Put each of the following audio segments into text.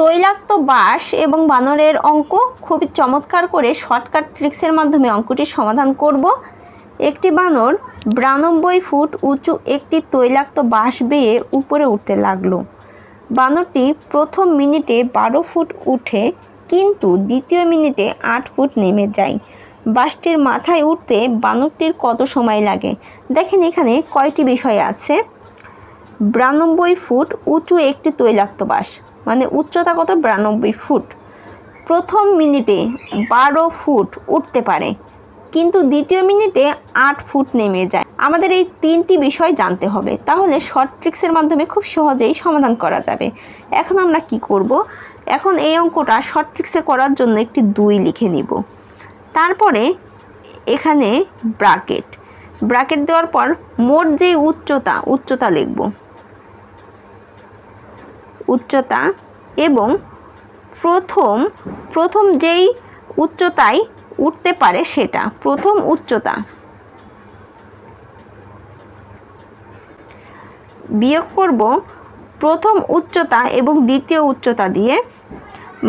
তৈলাক্ত বাঁশ এবং বানরের অঙ্ক খুবই চমৎকার করে শর্টকাট ট্রিক্সের মাধ্যমে অঙ্কটির সমাধান করব। একটি বানর বিরানব্বই ফুট উঁচু একটি তৈলাক্ত বাঁশ বেয়ে উপরে উঠতে লাগল। বানরটি প্রথম মিনিটে বারো ফুট উঠে কিন্তু দ্বিতীয় মিনিটে আট ফুট নেমে যায়। বাসটির মাথায় উঠতে বানরটির কত সময় লাগে? দেখেন এখানে কয়টি বিষয় আছে। বিরানব্বই ফুট উঁচু একটি তৈলাক্ত বাস। মানে উচ্চতা কত? বিরানব্বই ফুট। প্রথম মিনিটে বারো ফুট উঠতে পারে, কিন্তু দ্বিতীয় মিনিটে আট ফুট নেমে যায়। আমাদের এই তিনটি বিষয় জানতে হবে। তাহলে শর্ট ট্রিক্সের মাধ্যমে খুব সহজেই সমাধান করা যাবে। এখন আমরা কি করব? এখন এই অঙ্কটা শর্ট ট্রিক্সে করার জন্য একটি দুই লিখে নিব। তারপরে এখানে ব্রাকেট ব্রাকেট দেওয়ার পর মোট যে উচ্চতা উচ্চতা লিখব। উচ্চতা এবং প্রথম প্রথম যেই উচ্চতায় উঠতে পারে সেটা, প্রথম উচ্চতা। বিয়োগ করব প্রথম উচ্চতা এবং দ্বিতীয় উচ্চতা দিয়ে।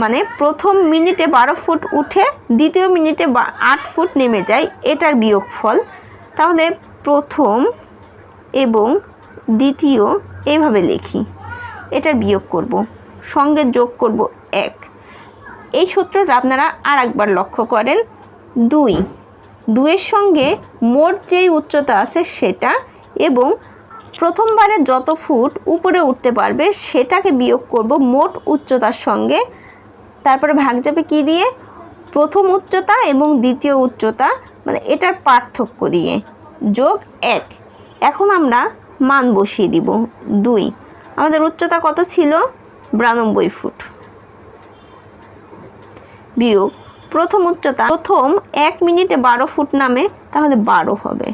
মানে প্রথম মিনিটে বারো ফুট উঠে দ্বিতীয় মিনিটে আট ফুট নেমে যায়, এটার বিয়োগফল তাহলে প্রথম এবং দ্বিতীয় এইভাবে লিখি। এটার বিয়োগ করব, সঙ্গে যোগ করব এক। এই সূত্রটা আপনারা আর একবার লক্ষ্য করেন, দুই। দুইয়ের সঙ্গে মোট যেই উচ্চতা আছে সেটা এবং প্রথমবারে যত ফুট উপরে উঠতে পারবে সেটাকে বিয়োগ করব মোট উচ্চতার সঙ্গে। তারপরে ভাগ যাবে কি দিয়ে? প্রথম উচ্চতা এবং দ্বিতীয় উচ্চতা মানে এটার পার্থক্য দিয়ে যোগ এক। এখন আমরা মান বসিয়ে দিব, দুই। আমাদের উচ্চতা কত ছিল? বিরানব্বই ফুট। বিয়োগ। প্রথম উচ্চতা প্রথম এক মিনিটে বারো ফুট নামে, তাহলে বারো হবে।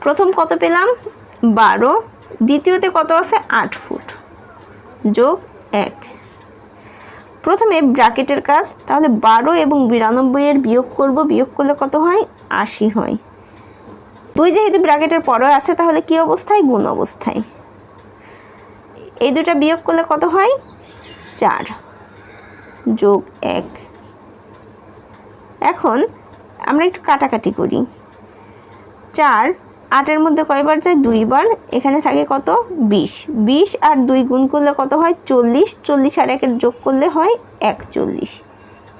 প্রথম কত পেলাম? বারো। দ্বিতীয়তে কত আছে? আট ফুট। যোগ এক। প্রথমে ব্র্যাকেটের কাজ, তাহলে বারো এবং বিরানব্বই এর বিয়োগ করব। বিয়োগ করলে কত হয়? আশি হয়। দুই যেহেতু ব্র্যাকেটের পরে আছে, তাহলে কি অবস্থায়? গুণ অবস্থায়। এই দুটা বিয়োগ করলে কত হয়? চার যোগ এক। এখন আমরা একটু কাটাকাটি করি। চার, আটের মধ্যে কয়বার যায়? দুইবার। এখানে থাকে কত? বিশ। বিশ আর দুই গুণ করলে কত হয়? চল্লিশ। চল্লিশ আর একের যোগ করলে হয় একচল্লিশ।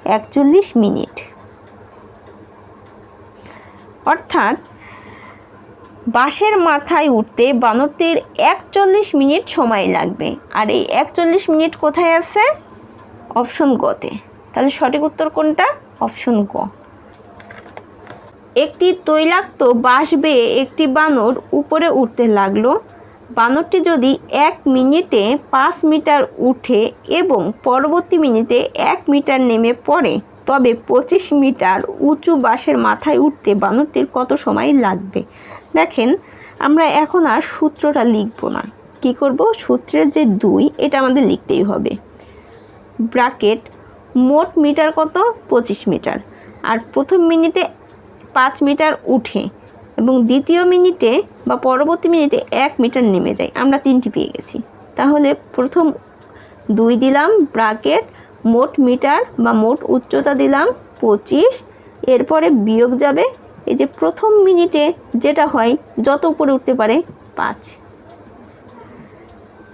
একচল্লিশ মিনিট। অর্থাৎ বাঁশের মাথায় উঠতে বানরটির একচল্লিশ মিনিট সময় লাগবে। আর এই একচল্লিশ মিনিট কোথায় আছে? অপশন গতে তাহলে সঠিক উত্তর কোনটা? অপশন গ। একটি তৈলাক্ত বাঁশ বেয়ে একটি বানর উপরে উঠতে লাগল। বানরটি যদি এক মিনিটে পাঁচ মিটার উঠে এবং পরবর্তী মিনিটে এক মিটার নেমে পড়ে, তবে পঁচিশ মিটার উঁচু বাঁশের মাথায় উঠতে বানরটির কত সময় লাগবে? দেখেন, আমরা এখন আর সূত্রটা লিখব না। কি করব? সূত্রের যে দুই, এটা আমাদের লিখতেই হবে। ব্রাকেট মোট মিটার কত? পঁচিশ মিটার। আর প্রথম মিনিটে পাঁচ মিটার উঠে এবং দ্বিতীয় মিনিটে বা পরবর্তী মিনিটে এক মিটার নেমে যায়। আমরা তিনটি পেয়ে গেছি। তাহলে প্রথম দুই দিলাম ব্রাকেট মোট মিটার বা মোট উচ্চতা দিলাম পঁচিশ, এরপরে বিয়োগ যাবে এই যে প্রথম মিনিটে যেটা হয়, যত উপরে উঠতে পারে পাঁচ।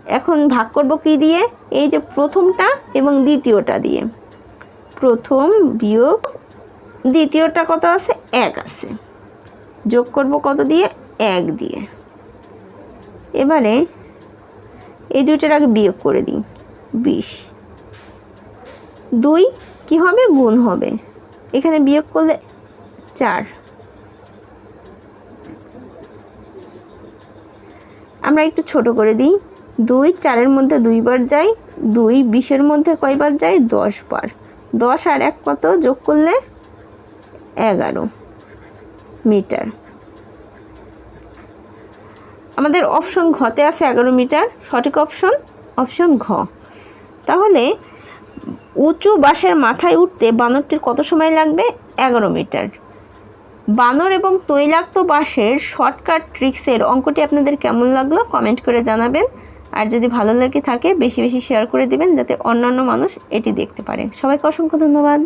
এখন ভাগ করব কি দিয়ে? এই যে প্রথমটা এবং দ্বিতীয়টা দিয়ে। প্রথম বিয়োগ, দ্বিতীয়টা কত আছে? এক আছে। যোগ করব কত দিয়ে? এক দিয়ে। এবারে এই দুইটার আগে বিয়োগ করে দিই। বিশ। দুই কি হবে? গুণ হবে। এখানে বিয়োগ করলে চার। আমরা একটু ছোট করে দিই। দুই, চারের মধ্যে দুইবার যাই। দুই, বিশের মধ্যে কয়বার যাই? দশ বার দশ আর এক কত? যোগ করলে এগারো মিটার। আমাদের অপশন ঘতে আছে এগারো মিটার। সঠিক অপশন? অপশন ঘ। তাহলে উঁচু বাঁশের মাথায় উঠতে বানরটির কত সময় লাগবে? এগারো মিটার। বানর এবং তৈলাক্ত বাঁশের শর্টকাট ট্রিক্সের অঙ্কটি আপনাদের কেমন লাগল কমেন্ট করে জানাবেন। আর যদি ভালো লাগে থাকে, বেশি বেশি শেয়ার করে দিবেন যাতে অন্যান্য মানুষ এটি দেখতে পারে। সবাইকে অসংখ্য ধন্যবাদ।